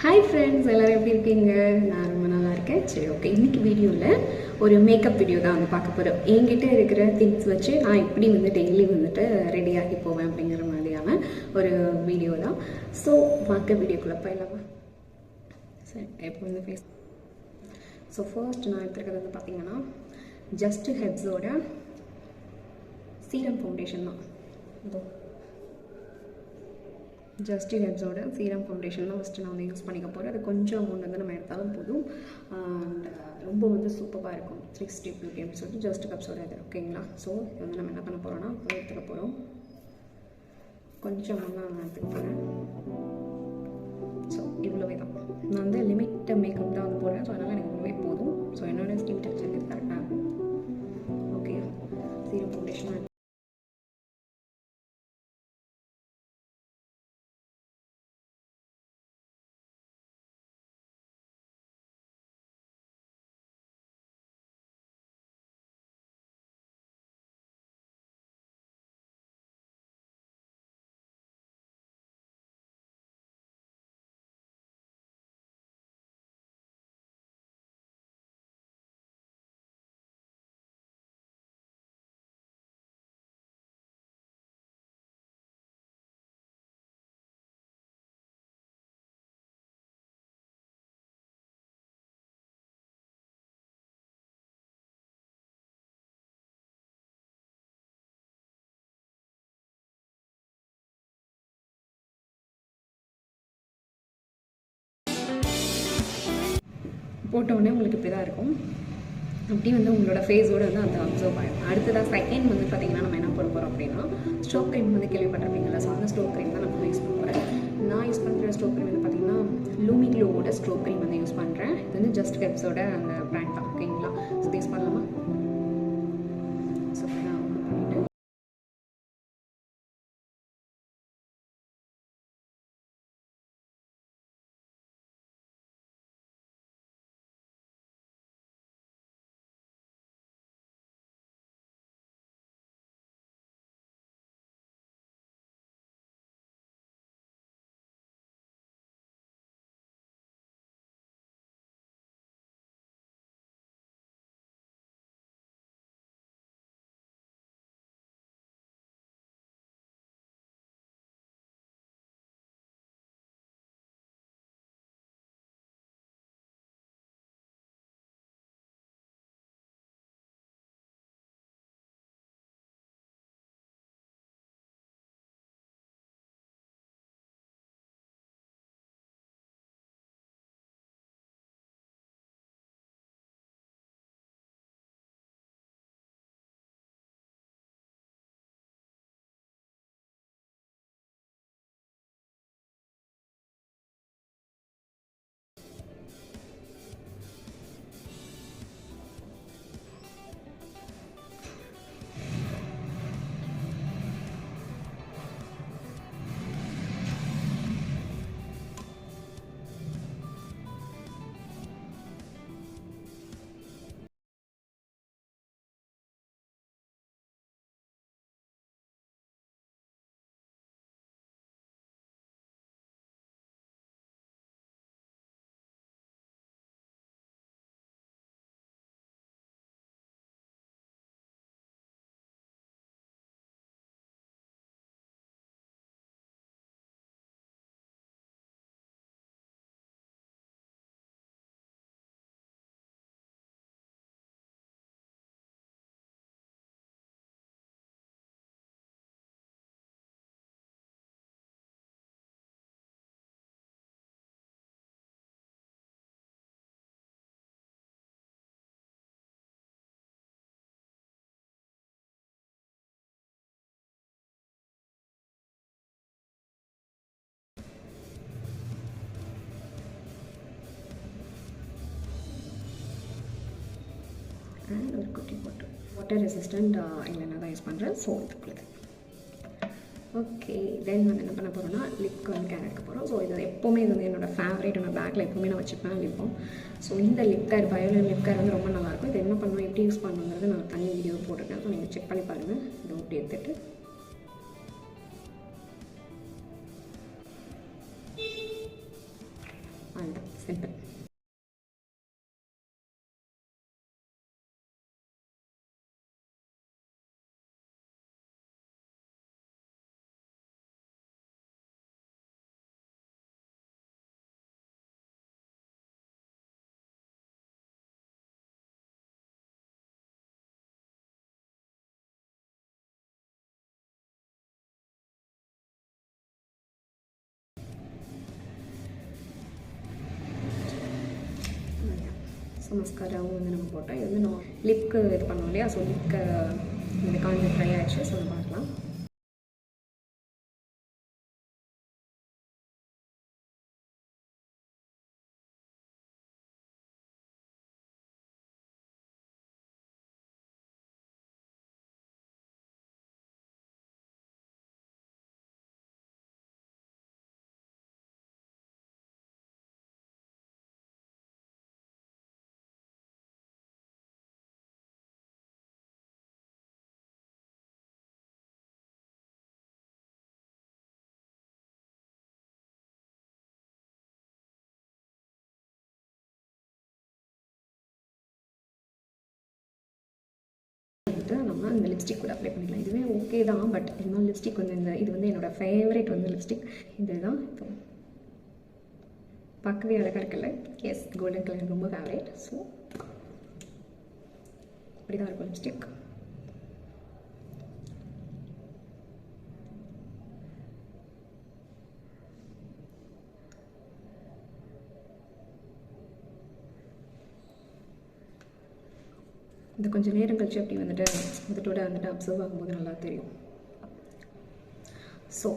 Hi friends எல்லோரும் எப்படி இருக்கீங்க? நான் ரொம்ப நல்லா இருக்கேன். சரி ஓகே இன்றைக்கி வீடியோவில் ஒரு மேக்கப் வீடியோ தான் வந்து பார்க்க போகிறோம் என்கிட்ட இருக்கிற திங்ஸ் வச்சு நான் எப்படி வந்து டெய்லி வந்துட்டு ரெடியாகி போவேன் அப்படிங்கிற மாதிரியான ஒரு வீடியோ தான். ஸோ பார்க்க வீடியோக்குள்ளே போயிடலாமா. சரி எப்போ வந்து ஃபேஸ் ஸோ ஃபர்ஸ்ட் நான் எடுத்துருக்கிறது வந்து பார்த்தீங்கன்னா ஜஸ்ட் ஹெப்ஸோட சீரம் ஃபவுண்டேஷன் தான். ஜஸ்டின் ஜஸ்ட் ஹெட்ஸோட சீரம் ஃபவுண்டேஷன் தான் ஃபஸ்ட்டு நான் வந்து யூஸ் பண்ணிக்க போகிறேன் அது கொஞ்சம் அமௌண்ட் வந்து நம்ம எடுத்தாலும் போதும். அண்ட் uh, ரொம்ப வந்து சூப்பராக இருக்கும். சிக்ஸ்டி ஸ்டெப் கேம் அப்படின்னு சொல்லிட்டு ஜஸ்ட் கப்ஸோட இது ஓகேங்களா ஸோ இது வந்து நம்ம என்ன பண்ண போகிறோம்னா எடுத்துக்க போகிறோம் கொஞ்சம் தான் நான் எடுத்துக்க போகிறேன் ஸோ இவ்வளோவே தான். நான் வந்து லிமிட் மேக்கப் தான் வந்து போடுறேன். ஸோ அதனால் எனக்கு ரொம்பவே போதும். ஸோ என்னோட ஸ்கின் டெக்ஸ்டர் கரெக்டாக ஓகே சீரம் ஃபவுண்டேஷன் போட்டோடனே உங்களுக்கு இப்படி தான் இருக்கும். அப்படி வந்து உங்களோட ஃபேஸோடு வந்து அந்த அப்சர்வ் ஆகிடும் அடுத்ததாக செகண்ட் வந்து பார்த்திங்கன்னா நம்ம என்ன பண்ண போகிறோம் அப்படின்னா ஸ்டோக் க்ரீம் வந்து கேள்விப்பட்டிருப்பீங்களா ஸோ அந்த ஸ்டோக் க்ரீம் தான் நான் யூஸ் பண்ண போகிறேன் நான் யூஸ் பண்ணுற ஸ்டோக் க்ரீம் வந்து பார்த்திங்கன்னா லூமி க்ளோவோட ஸ்டோக் க்ரீம் வந்து யூஸ் பண்ணுறேன் இது வந்து ஜஸ்ட் கெப்ஸோட அந்த ப்ராண்ட் தான் ஓகேங்களா ஸோ யூஸ் பண்ணலாமா? ஒரு குட்டி போட்டு. வாட்டர் ரெசிஸ்டண்ட் இல்லைன்னா தான் யூஸ் பண்ணுறேன் ஸோ இதுக்குள்ளது ஓகே தென் வந்து என்ன பண்ண போகிறோம்னா லிப்க்கு வந்து கேர் எடுக்க போகிறோம் ஸோ இது எப்போவுமே இது வந்து என்னோடய ஃபேவரேட் என்னோடய பேக்கில் எப்போவுமே நான் வச்சுப்பேன் லிப்போம் ஸோ இந்த லிப் கேர் பயோலின் லிப் கேர் வந்து ரொம்ப நல்லாயிருக்கும் இது என்ன பண்ணுவோம் எப்படி யூஸ் பண்ணணுங்கிறது நான் தனி வீடியோ போட்டிருக்கேன். ஸோ நீங்கள் செக் பண்ணி பாருங்கள் இது அப்படி எடுத்துகிட்டு ஸோ மஸ்காராவும் வந்து நம்ம போட்டோம். இது வந்து நான் லிப்க்கு இது பண்ணோம் இல்லையா? ஸோ லிப்க்கு இந்த காஞ்ச ட்ரை ஆச்சு ஸோ நம்ம பார்க்கலாம். வந்துட்டு இந்த லிப்ஸ்டிக் கூட அப்ளை பண்ணிக்கலாம். இதுவே ஓகே தான் பட் இருந்தாலும் லிப்ஸ்டிக் வந்து இந்த இது வந்து என்னோட ஃபேவரட் வந்து லிப்ஸ்டிக் இது தான் இப்போ பார்க்கவே அழகாக இருக்குல்ல? எஸ் கோல்டன் கலர் ரொம்ப ஃபேவரட் ஸோ இப்படி தான் இருக்கும் லிப்ஸ்டிக் இது கொஞ்சம் நேரம் கழிச்சு அப்படி வந்துட்டு முதட்டோட வந்துட்டு அப்சர்வ் ஆகும்போது நல்லா தெரியும். ஸோ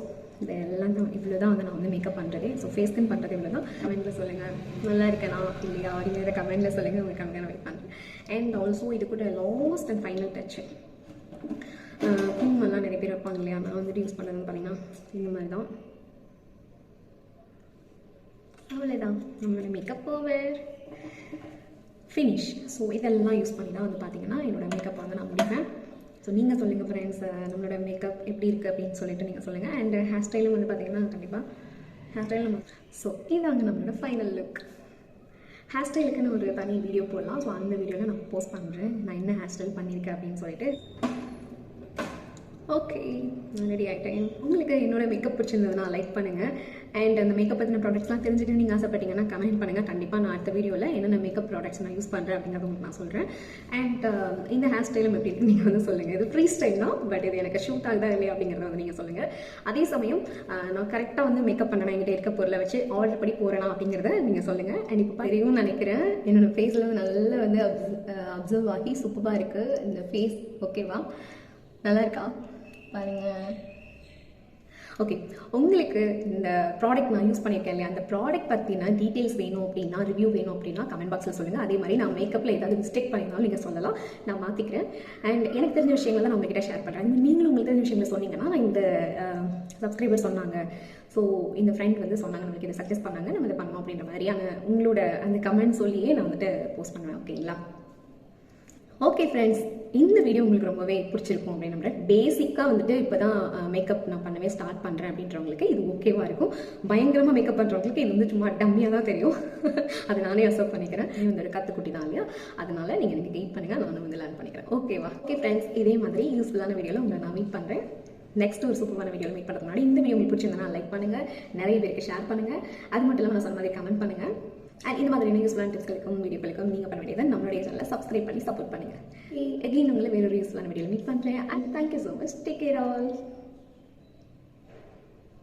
இது எல்லாம் தான் இவ்வளோ தான் வந்து நான் வந்து மேக்கப் பண்ணுறதே ஸோ ஃபேஸ் ஸ்கின் பண்ணுறது இவ்வளோ தான் கமெண்ட்டில் சொல்லுங்கள் நல்லா இருக்கேனா? இல்லையா? அப்படிங்கிற கமெண்ட்டில் சொல்லுங்கள் உங்களுக்கு கம்மியாக வெயிட் பண்ணுறேன் அண்ட் ஆல்சோ இது கூட லாஸ்ட் அண்ட் ஃபைனல் டச்சு குங்குமெல்லாம் நிறைய பேர் வைப்பாங்க இல்லையா? நான் வந்துட்டு யூஸ் பண்ணுறதுன்னு பார்த்தீங்கன்னா இந்த மாதிரி தான் அவ்வளோதான் நம்மளோட மேக்கப் ஓவர் ஃபினிஷ் ஸோ இதெல்லாம் யூஸ் பண்ணி தான் வந்து பார்த்தீங்கன்னா என்னோடய மேக்கப் வந்து நான் முடிப்பேன். ஸோ நீங்கள் சொல்லுங்கள் ஃப்ரெண்ட்ஸ் நம்மளோட மேக்கப் எப்படி இருக்குது அப்படின்னு சொல்லிட்டு நீங்கள் சொல்லுங்கள் அண்ட் ஹேர் ஸ்டைலும் வந்து பார்த்தீங்கன்னா கண்டிப்பாக ஹேர் ஸ்டைல் நம்ம ஸோ இதாங்க நம்மளோட ஃபைனல் லுக் ஹேர் ஸ்டைலுக்குன்னு ஒரு தனி வீடியோ போடலாம். ஸோ அந்த வீடியோவில் நான் போஸ்ட் பண்ணுறேன் நான் என்ன ஹேர் ஸ்டைல் பண்ணியிருக்கேன் அப்படின்னு சொல்லிட்டு. ஓகே நான் ரெடி ஆகிட்டேன் உங்களுக்கு என்னோடய மேக்கப் பிடிச்சிருந்ததுன்னா லைக் பண்ணுங்கள் அண்ட் அந்த மேக்கப் பற்றின ப்ராடக்ட்ஸ்லாம் தெரிஞ்சுட்டு நீங்கள் ஆசைப்பட்டீங்கன்னா கமெண்ட் பண்ணுங்கள் கண்டிப்பாக நான் அடுத்த வீடியோவில் என்னென்ன மேக்கப் ப்ராடக்ட்ஸ் நான் யூஸ் பண்ணுறேன் அப்படிங்கிறத உங்களுக்கு நான் சொல்கிறேன் அண்ட் இந்த ஹேர் ஸ்டைலும் எப்படி இருக்குது நீங்கள் வந்து சொல்லுங்கள் இது ஃப்ரீ ஸ்டைல் தான் பட் இது எனக்கு ஷூட் ஆகுதா இல்லையா அப்படிங்கிறத வந்து நீங்கள் சொல்லுங்கள் அதே சமயம் நான் கரெக்டாக வந்து மேக்கப் பண்ணணும் என்கிட்ட இருக்க பொருளை வச்சு ஆர்டர் படி போகிறேனா அப்படிங்கிறத நீங்கள் சொல்லுங்கள் அண்ட் இப்போ தெரியும் நினைக்கிறேன் என்னோடய ஃபேஸில் வந்து நல்லா வந்து அப்சர்வ் ஆகி சூப்பராக இருக்குது இந்த ஃபேஸ் ஓகேவா நல்லா இருக்கா? பாருங்கள் ஓகே உங்களுக்கு இந்த ப்ராடக்ட் நான் யூஸ் பண்ணியிருக்கேன் இல்லையா? அந்த ப்ராடக்ட் பற்றின டீட்டெயில்ஸ் வேணும் அப்படின்னா ரிவ்யூ வேணும் அப்படின்னா கமெண்ட் பாக்ஸில் சொல்லுங்கள் அதே மாதிரி நான் மேக்கப்பில் ஏதாவது மிஸ்டேக் பண்ணியிருந்தாலும் நீங்கள் சொல்லலாம். நான் மாற்றிக்கிறேன் அண்ட் எனக்கு தெரிஞ்ச விஷயங்கள் தான் நான் உங்ககிட்ட ஷேர் பண்ணுறேன் நீங்களும் உங்களுக்கு தெரிஞ்ச விஷயங்கள் சொன்னீங்கன்னா நான் இந்த சப்ஸ்கிரைபர் சொன்னாங்க. ஸோ இந்த ஃப்ரெண்ட் வந்து சொன்னாங்க நம்மளுக்கு இதை சஜஸ்ட் பண்ணாங்க. நம்ம இதை பண்ணோம் அப்படின்ற மாதிரியான உங்களோட அந்த கமெண்ட் சொல்லியே நான் வந்துட்டு போஸ்ட் பண்ணுவேன் ஓகேங்களா ஓகே ஃப்ரெண்ட்ஸ் இந்த வீடியோ உங்களுக்கு ரொம்பவே பிடிச்சிருக்கும் அப்படின்னு நம்புறேன். பேசிக்காக வந்துட்டு இப்போ தான் மேக்கப் நான் பண்ணவே ஸ்டார்ட் பண்ணுறேன் அப்படின்றவங்களுக்கு இது ஓகேவாக இருக்கும். பயங்கரமாக மேக்கப் பண்ணுறவங்களுக்கு இது வந்து சும்மா டம்மியாக தான் தெரியும். அது நானே அசப்ட் பண்ணிக்கிறேன். நீ வந்து கற்றுக்குட்டி தான் இல்லையா? அதனால நீங்கள் எனக்கு கெயிட் பண்ணுங்கள் நானும் வந்து லேர்ன் பண்ணிக்கிறேன். ஓகேவா ஓகே ஃப்ரெண்ட்ஸ் இதே மாதிரி யூஸ்ஃபுல்லான வீடியோவில் உங்களை நான் மீட் பண்ணுறேன் நெக்ஸ்ட் ஒரு சூப்பரான வீடியோவில் மீட் பண்ணுறதுக்கு முன்னாடி இந்த வீடியோ உங்களுக்கு பிடிச்சிருந்தா லைக் பண்ணுங்கள் நிறைய பேருக்கு ஷேர் பண்ணுங்கள் அது மட்டும் இல்லாமல் நான் சொன்ன மாதிரி கமெண்ட் பண்ணுங்கள் அண்ட் இந்த மாதிரி யூஸ்ஃபுல்லான டிப்ஸ்களுக்கும் வீடியோக்களுக்கும் நீங்கள் பண்ண வேண்டியது நம்மளுடைய சேனலை சப்ஸ்கிரைப் பண்ணி சப்போர்ட் பண்ணுங்கள் எகைன் உங்களை வேறொரு யூஸ்ஃபுல்லான வீடியோவில் மீட் பண்ணுறேன் and thank you so much take care all